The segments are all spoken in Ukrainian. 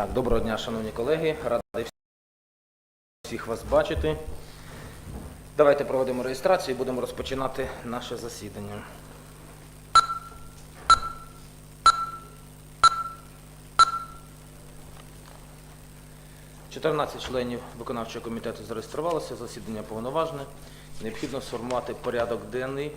Так, доброго дня, шановні колеги. Радий всіх вас бачити. Давайте проведемо реєстрацію і будемо розпочинати наше засідання. Чотирнадцять членів виконавчого комітету зареєструвалося, засідання повноважне. Необхідно сформувати порядок денний.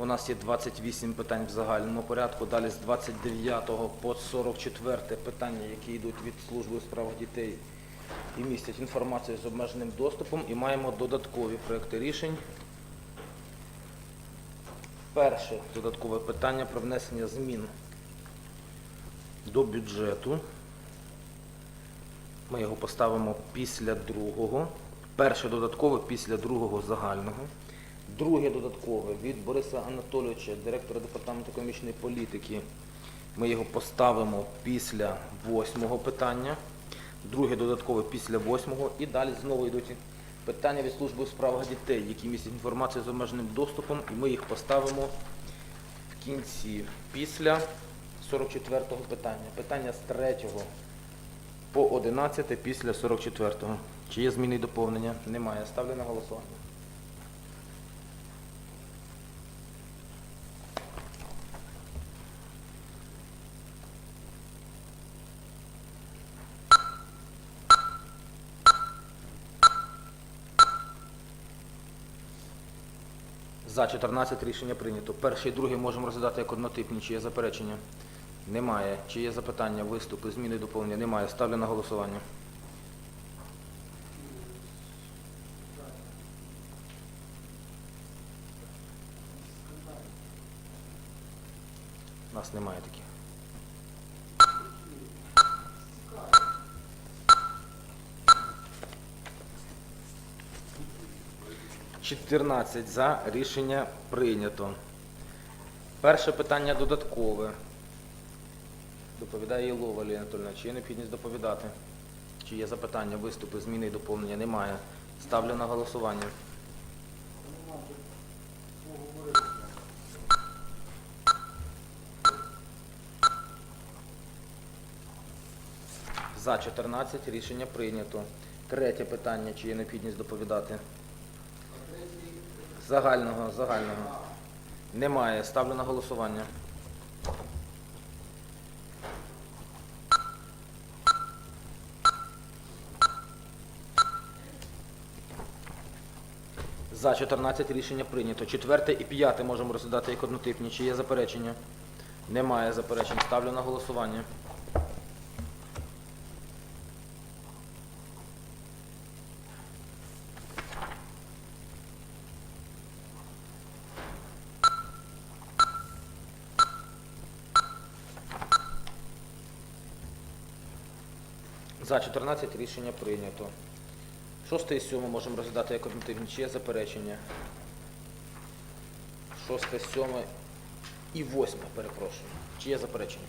У нас є 28 питань в загальному порядку. Далі з 29 по 44 питання, які йдуть від служби у справах дітей і містять інформацію з обмеженим доступом. І маємо додаткові проекти рішень. Перше додаткове питання про внесення змін до бюджету. Ми його поставимо після другого. Перше додаткове після другого загального. Друге додаткове від Бориса Анатолійовича, директора департаменту економічної політики. Ми його поставимо після восьмого питання. Друге додаткове після восьмого. І далі знову йдуть питання від служби у справах дітей, які містять інформацію з обмеженим доступом, і ми їх поставимо в кінці після 44-го питання. Питання з 3 по 11 після 44-го. Чи є зміни і доповнення? Немає. Ставлю на голосування. За 14 рішення прийнято. Перший і другий можемо розглядати як однотипні. Чи є заперечення? Немає. Чи є запитання, виступи, зміни, доповнення? Немає. Ставлю на голосування. У нас немає таких. Чотирнадцять за. Рішення прийнято. Перше питання додаткове. Доповідає Єлова Лія Анатольовна. Чи є необхідність доповідати? Чи є запитання, виступи, зміни і доповнення? Немає. Ставлю на голосування. За 14 рішення прийнято. Третє питання, чи є необхідність доповідати? Загального, загального. Немає. Ставлю на голосування. За 14 рішення прийнято. Четверте і п'яте можемо розглядати як однотипні. Чи є заперечення? Немає заперечень. Ставлю на голосування. За 14 рішення прийнято. Шосте і сьоме можемо розглядати як однотипні. Чи є заперечення? Шосте, сьоме і восьме, перепрошую. Чи є заперечення?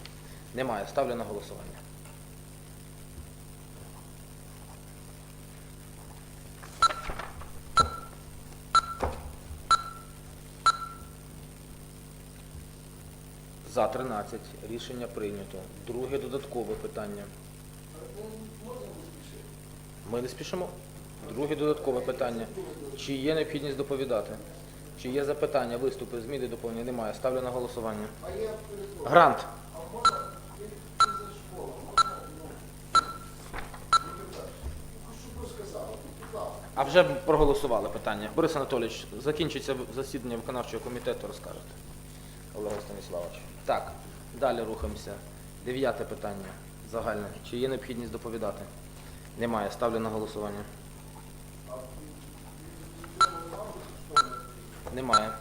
Немає. Ставлю на голосування. За 13 рішення прийнято. Друге додаткове питання. Ми не спішимо. Друге додаткове питання. Чи є необхідність доповідати? Чи є запитання, виступи, зміни, доповнення? Немає. Ставлю на голосування. Грант. А вже проголосували питання. Борис Анатолійович, закінчиться засідання виконавчого комітету, розкажете. Олег Станіславович. Так, далі рухаємося. Дев'яте питання. Загальне. Чи є необхідність доповідати? Немає. Ставлю на голосування. Немає.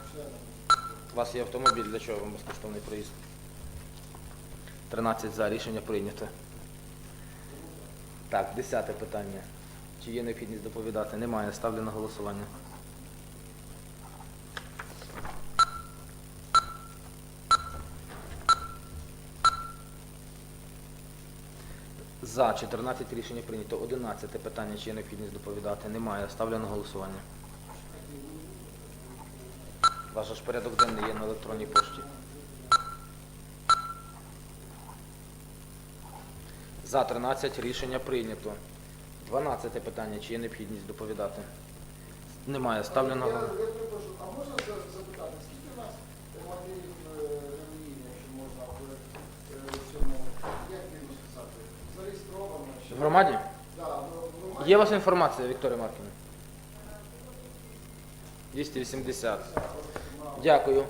У вас є автомобіль, для чого вам безкоштовний проїзд? 13 за. Рішення прийнято. Так, десяте питання. Чи є необхідність доповідати? Немає. Ставлю на голосування. За 14 рішення прийнято. 11 питання, чи є необхідність доповідати? Немає. Ставлю на голосування. Ваш ж порядок денний є на електронній пошті. За 13 рішення прийнято. 12 питання. Чи є необхідність доповідати? Немає. Ставлю на голосування. а можна запитати, скільки Громаді? Є у вас інформація, Вікторія Маркіна? 280. Дякую.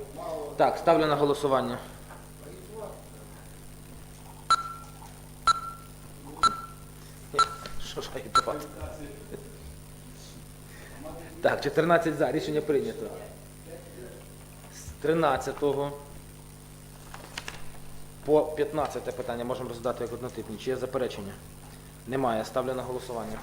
Так, ставлю на голосування. Що ж агітувати? Так, 14 за. Рішення прийнято. З 13 по 15 питання можемо роздати як однотипні. Чи є заперечення? Немає. Ставлю на голосування.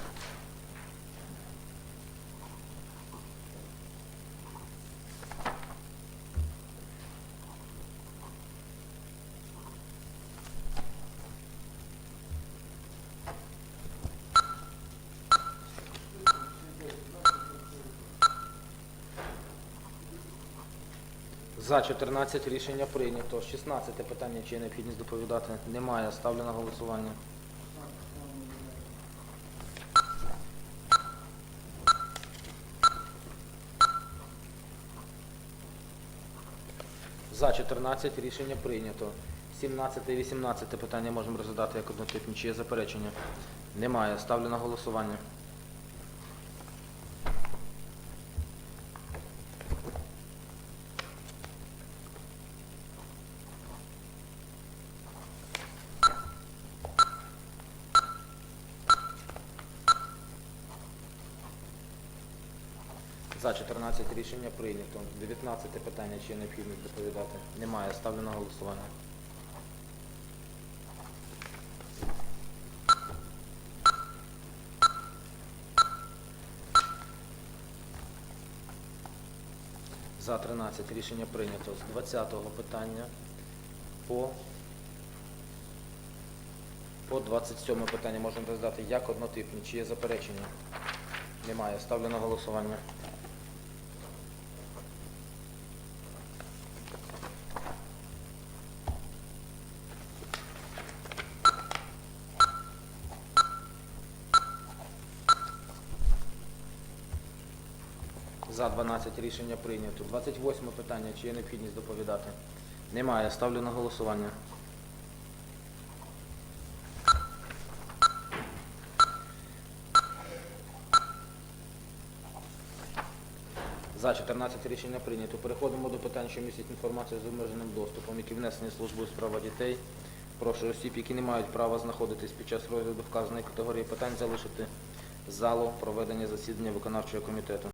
За 14 рішення прийнято. 16 питання, чи є необхідність доповідати? Немає. Ставлю на голосування. За 14 рішення прийнято. 17 і 18 питання можемо розглядати як однотипні. Чи є заперечення? Немає. Ставлю на голосування. За 14 рішення прийнято. 19 питання, чи є необхідність доповідати? Немає. Ставлю на голосування. За 13 рішення прийнято. З 20 питання по, по 27 питання можемо роздати як однотипні, чи є заперечення? Немає. Ставлю на голосування. За 12 рішення прийнято. 28 питання. Чи є необхідність доповідати? Немає. Ставлю на голосування. За 14 рішення прийнято. Переходимо до питань, що містять інформацію з обмеженим доступом, які внесені службою справа дітей. Прошу осіб, які не мають права знаходитись під час розгляду вказаної категорії питань, залишити залу проведення засідання виконавчого комітету.